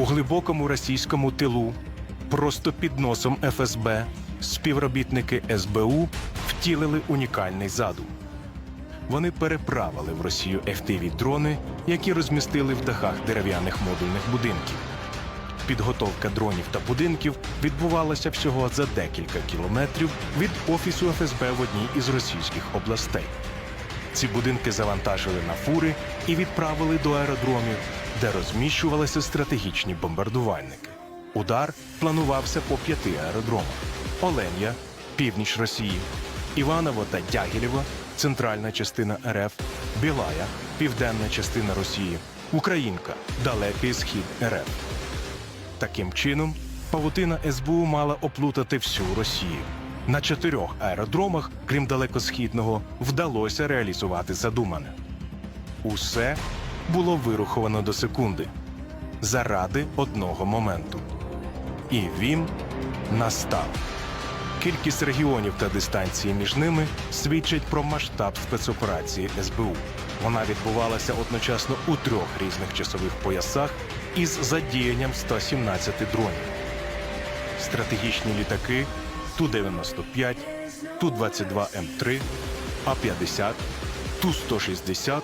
У глибокому російському тилу, просто під носом ФСБ, співробітники СБУ втілили унікальний задум. Вони переправили в Росію fpv дрони, які розмістили в дахах дерев'яних модульних будинків. Підготовка дронів та будинків відбувалася всього за декілька кілометрів від офісу ФСБ в одній із російських областей. Ці будинки завантажили на фури і відправили до аеродромів, де розміщувалися стратегічні бомбардувальники. Удар планувався по п'яти аеродромах: Оленя, північ Росії, Іваново та Дягілєво, центральна частина РФ, Білая, південна частина Росії, Українка, далекий схід РФ. Таким чином, павутина СБУ мала оплутати всю Росію. На чотирьох аеродромах, крім далекосхідного, вдалося реалізувати задумане. Усе було вируховано до секунди заради одного моменту. І він настав. Кількість регіонів та дистанції між ними свідчать про масштаб спецоперації СБУ. Вона відбувалася одночасно у трьох різних часових поясах із задіянням 117 дронів. Стратегічні літаки Ту-95, Ту-22М3, А-50, Ту-160,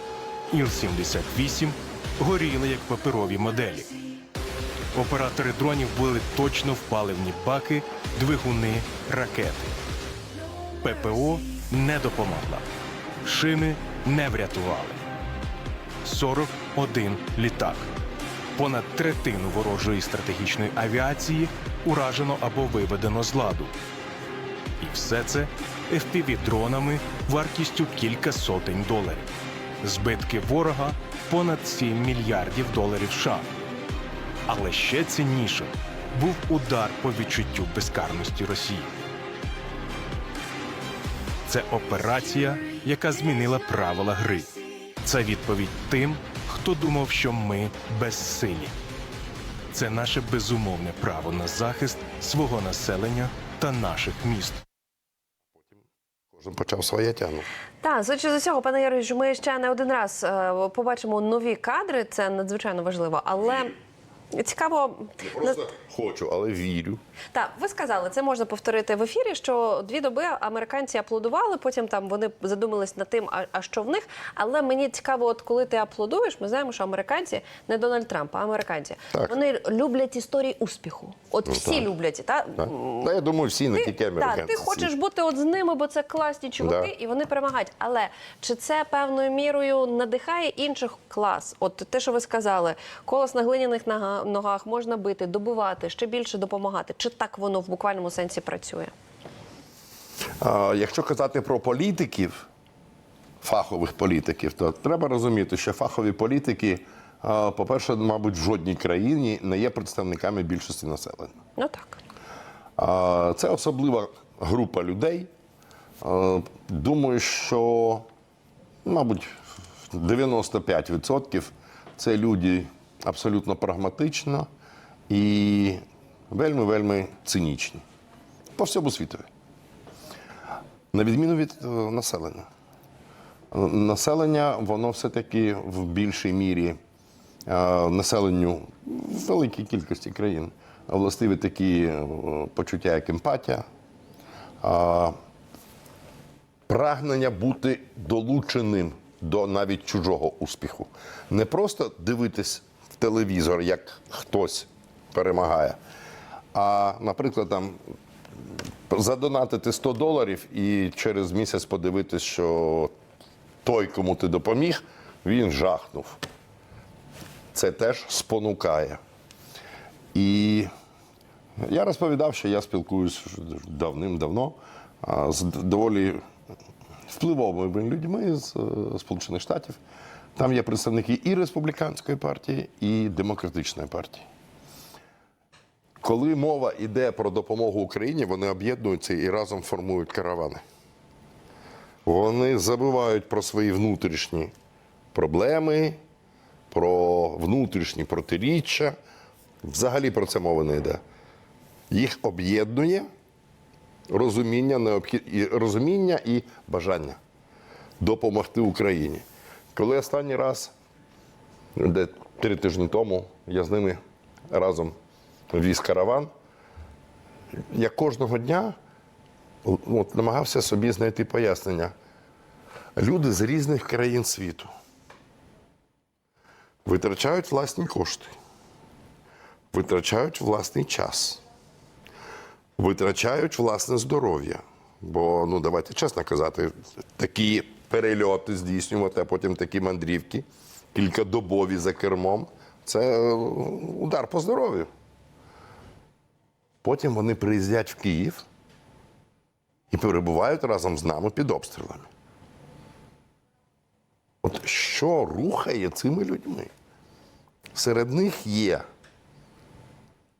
Іл-78 горіли як паперові моделі. Оператори дронів були точно в паливні баки, двигуни, ракети. ППО не допомогла. Шини не врятували. 41 літак. Понад третину ворожої стратегічної авіації уражено або виведено з ладу. І все це FPV-дронами вартістю кілька сотень доларів. Збитки ворога понад 7 мільярдів доларів США. Але ще цінніше був удар по відчуттю безкарності Росії. Це операція, яка змінила правила гри. Це відповідь тим, хто думав, що ми безсилі. Це наше безумовне право на захист свого населення та наших міст. Кожен почав своє тягнути. Так, судячи з усього, пане Юрію, ми ще не один раз е, побачимо нові кадри. Це надзвичайно важливо. Але цікаво, Просто хочу, але вірю. так, ви сказали, це можна повторити в ефірі. Що дві доби американці аплодували, потім там вони задумались над тим, а, а що в них. Але мені цікаво, от коли ти аплодуєш, ми знаємо, що американці не Дональд Трамп, а американці. Так. Вони люблять історії успіху. От всі так. люблять, та Так. Та я думаю, всі не тільки американці. Так, ти хочеш бути от з ними, бо це класні чуваки, Да. і вони перемагають. Але чи це певною мірою надихає інших клас? От те, що ви сказали, колос на глиняних нога- ногах можна бити, добувати, ще більше допомагати. Чи так воно в буквальному сенсі працює? А, якщо казати про політиків, фахових політиків, то треба розуміти, що фахові політики, по-перше, мабуть, в жодній країні не є представниками більшості населення. Ну так. А, Це особлива група людей. А, Думаю, що, мабуть, 95% це люди абсолютно прагматично і вельми-вельми цинічні. По всьому світові. На відміну від е, населення. Населення, воно все-таки в більшій мірі е, населенню в великій кількості країн властиві такі е, почуття, як емпатія, прагнення бути долученим до навіть чужого успіху. Не просто дивитись телевізор, як хтось перемагає, а, наприклад, там задонатити 100 доларів і через місяць подивитись, що той, кому ти допоміг, він жахнув. Це теж спонукає. І я розповідав, що я спілкуюсь давним-давно з доволі впливовими людьми з е, Сполучених Штатів. Там є представники і республіканської партії, і демократичної партії. Коли мова йде про допомогу Україні, вони об'єднуються і разом формують каравани. Вони забувають про свої внутрішні проблеми, про внутрішні протиріччя. Взагалі про це мова не йде. Їх об'єднує розуміння, необхід... розуміння і бажання допомогти Україні. Коли останній раз, де три тижні тому, я з ними разом віз караван. Я кожного дня от, намагався собі знайти пояснення. Люди з різних країн світу витрачають власні кошти, витрачають власний час, витрачають власне здоров'я. Бо, ну давайте чесно казати, такі перельоти здійснювати, а потім такі мандрівки, кількадобові за кермом це е, удар по здоров'ю. Потім вони приїздять в Київ і перебувають разом з нами під обстрілами. От що рухає цими людьми? Серед них є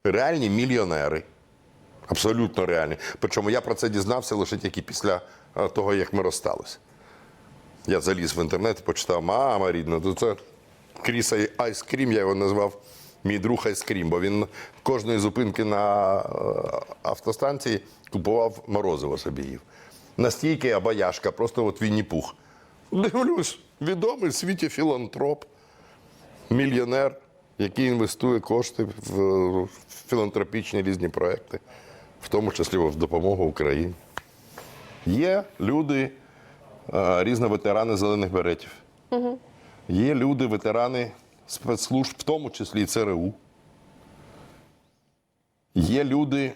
реальні мільйонери, абсолютно реальні. Причому я про це дізнався лише тільки після е, того, як ми розсталися. Я заліз в інтернет почитав, мама рідна, то це Кріса Айскрім, я його назвав мій друг Айскрім, бо він кожної зупинки на е, автостанції купував морозиво собі їв. Настільки абаяшка, просто от Вінні-Пух. Дивлюсь, відомий в світі філантроп, мільйонер, який інвестує кошти в в філантропічні різні проекти, в тому числі в допомогу Україні. Є люди, е, різні ветерани зелених беретів. Є люди, ветерани спецслужб, в тому числі і ЦРУ. Є люди,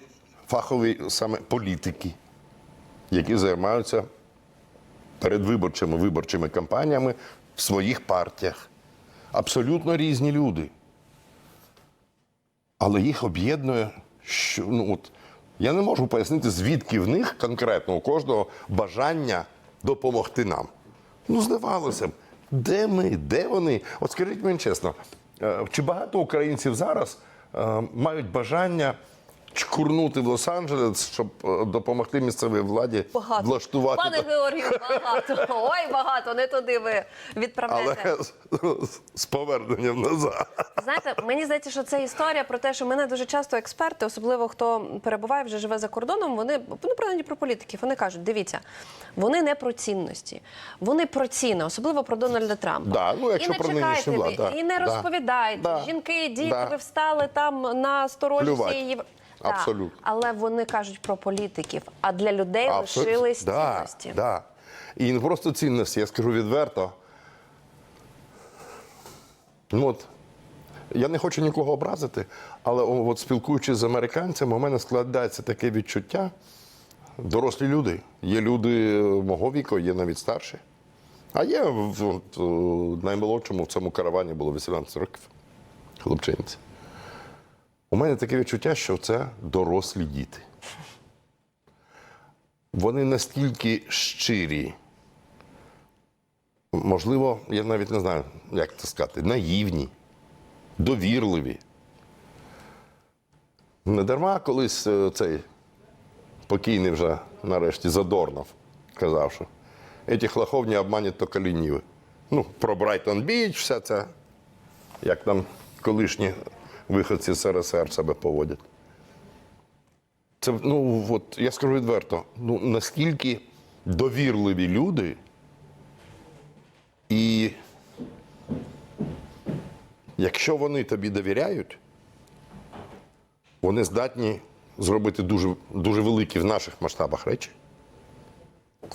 фахові саме політики, які займаються передвиборчими виборчими кампаніями в своїх партіях. Абсолютно різні люди. Але їх об'єднує, що ну от я не можу пояснити, звідки в них конкретно у кожного бажання допомогти нам. Ну, здавалося б, де ми, де вони? От скажіть мені чесно, е, чи багато українців зараз е, мають бажання чкурнути в Лос-Анджелес, щоб е, допомогти місцевій владі Багато. влаштувати Пане Георгію, багато. Ой, багато, не туди ви відправляєте. з- з поверненням назад. Знаєте, мені здається, що це історія про те, що мене дуже часто експерти, особливо хто перебуває вже живе за кордоном, вони ну принаймні про політиків. Вони кажуть: дивіться, вони не про цінності, вони про ціни, особливо про Дональда Трампа. Да, ну, якщо і не про чекайте владу, да, і не да, розповідайте. да, Жінки, діти, да. ви встали там на всієї. Так, Абсолютно. Але вони кажуть про політиків, а для людей Абсолютно. лишились да, цінності. Да. І не просто цінності, я скажу відверто. Ну от, я не хочу нікого образити, але от спілкуючись з американцями, у мене складається таке відчуття. Дорослі люди. Є люди мого віку, є навіть старші. А є в- е, наймолодшому в цьому каравані було 18 років. Хлопчинці. У мене таке відчуття, що це дорослі діти. Вони настільки щирі, можливо, я навіть не знаю, як це сказати, наївні, довірливі. Не дарма колись е, цей покійний вже нарешті Задорнов казав, що ці хлахов не обманять то лініви. Ну, про Брайтон Біч, вся ця, як там колишні виходці з СРСР себе поводять. Це, ну, от, я скажу відверто, ну, наскільки довірливі люди і якщо вони тобі довіряють, вони здатні зробити дуже, дуже великі в наших масштабах речі.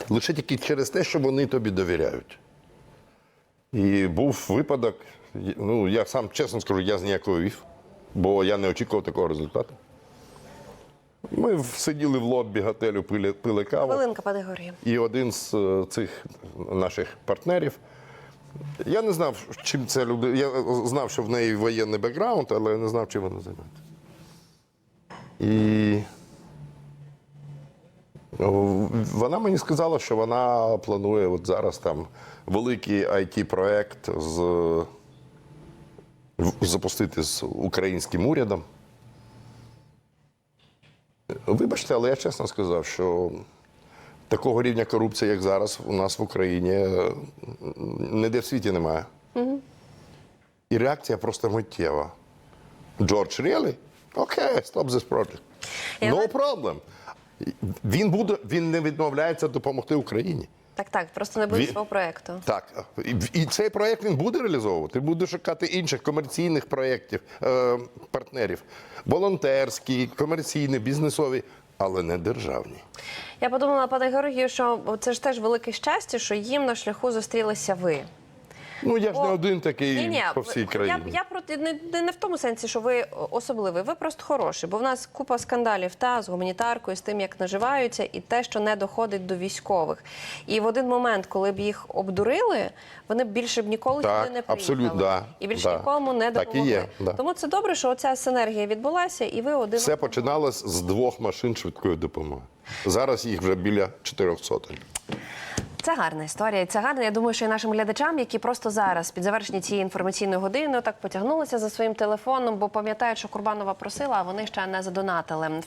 Лише тільки через те, що вони тобі довіряють. І був випадок, ну, я сам чесно скажу, я зніяковів, бо я не очікував такого результату. Ми сиділи в лоббі готелю, пили, пили каву. Хвилинка, пане Георгію. І один з е, цих наших партнерів. Я не знав, чим це люди. Я знав, що в неї воєнний бекграунд, але я не знав, чим вона займається. І вона мені сказала, що вона планує от зараз там великий IT-проект з, в- запустити з українським урядом. Вибачте, але я чесно сказав, що такого рівня корупції, як зараз у нас в Україні, ніде в світі немає. І реакція просто миттєва. Джордж, really? Окей, stop this project. No problem. Він буде, він не відмовляється допомогти Україні. Так, так, просто не буде Він- свого проекту. Так, і, і цей проєкт він буде реалізовувати. Буде шукати інших комерційних проєктів, е, партнерів, волонтерські, комерційні, бізнесові, але не державні. Я подумала, пане Георгію, що це ж теж велике щастя, що їм на шляху зустрілися ви. Ну я ж не один такий Ні-ні, по всій країні. я проти не, не, в тому сенсі, що ви особливий, ви просто хороший, бо в нас купа скандалів та з гуманітаркою, з тим, як наживаються, і те, що не доходить до військових. І в один момент, коли б їх обдурили, вони б більше б ніколи Так, сюди не приїхали. абсолютно, да, і більше да. нікому не Так і допомогли. є, да. Тому це добре, що оця синергія відбулася, і ви один Все починалось з двох машин швидкої допомоги. Зараз їх вже біля чотирьох сотень. Це гарна історія. Це гарно. Я думаю, що і нашим глядачам, які просто зараз під завершення цієї інформаційної години так потягнулися за своїм телефоном, бо пам'ятають, що Курбанова просила, а вони ще не задонатили.